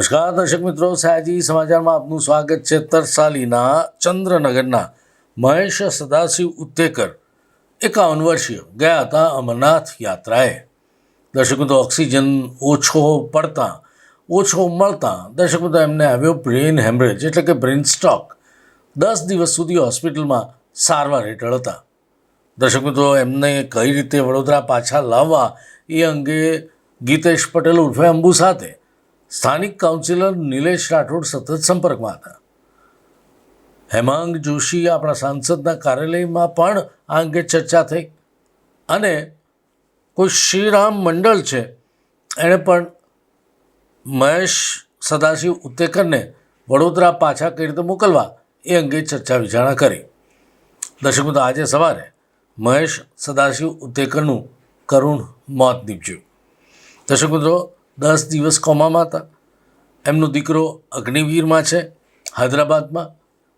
નમસ્કાર, દર્શક મિત્રો. સયાજી સમાચારમાં આપનું સ્વાગત છે તરસાલીના ચંદ્રનગરના મહેશ સદાશિવ ઉત્તેકર એકાવન વર્ષીય. ગયા હતા અમરનાથ યાત્રાએ. દર્શક મિત્રો, ઓક્સિજન ઓછો પડતા, ઓછો મળતા દર્શક મિત્રો, એમને આવ્યો બ્રેઇન હેમરેજ એટલે કે બ્રેઇન સ્ટોક દસ દિવસ સુધી હોસ્પિટલમાં સારવાર હેઠળ હતા. દર્શક મિત્રો, એમને કઈ રીતે વડોદરા પાછા લાવવા એ અંગે ગીતેશ પટેલ ઉર્ફે અંબુ સાથે સ્થાનિક કાઉન્સિલર નિલેશ રાઠોડ સતત સંપર્કમાં હતા. હેમાંગ જોશી આપણા સાંસદના કાર્યાલયમાં પણ આ અંગે ચર્ચા થઈ અને કોઈ શ્રીરામ મંડળ છે, એણે પણ મહેશ સદાશિવ ઉત્તેકરને વડોદરા પાછા કઈ રીતે મોકલવા એ અંગે ચર્ચા વિચારણા કરી. દર્શક મિત્રો, આજે સવારે મહેશ સદાશિવ ઉત્તેકરનું કરુણ મોત નીપજ્યું. દર્શક મિત્રો દસ દિવસ કોમામાં હતા. એમનો દીકરો અગ્નિવીરમાં છે, હૈદરાબાદમાં,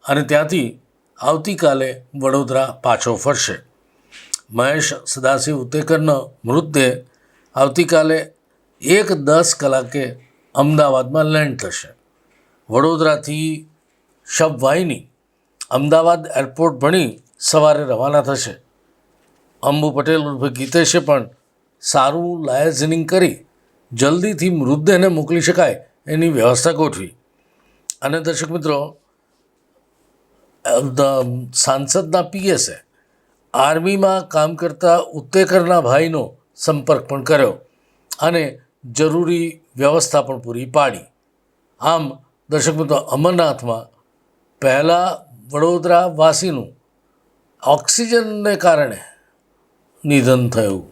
અને ત્યાંથી આવતીકાલે વડોદરા પાછો ફરશે. મહેશ સદાશિવ ઉત્તેકરનો મૃતદેહ આવતીકાલે એક દસ કલાકે અમદાવાદમાં લેન્ડ થશે. વડોદરાથી શબવાહિની અમદાવાદ એરપોર્ટ ભણી સવારે રવાના થશે. અંબુ પટેલ ઉર્ફે ગીતેશે પણ સારું લાયઝનિંગ કરી જલ્દીથી મૃતદેહને મોકલી શકાય એની વ્યવસ્થા ગોઠવી. અને દર્શક મિત્રો સાંસદના પીએસે આર્મીમાં કામ કરતા ઉત્તેકરના ભાઈનો સંપર્ક પણ કર્યો અને જરૂરી વ્યવસ્થા પણ પૂરી પાડી. આમ, દર્શક મિત્રો, અમરનાથમાં પહેલાં વડોદરા વાસીનું ઓક્સિજનને કારણે નિધન થયું.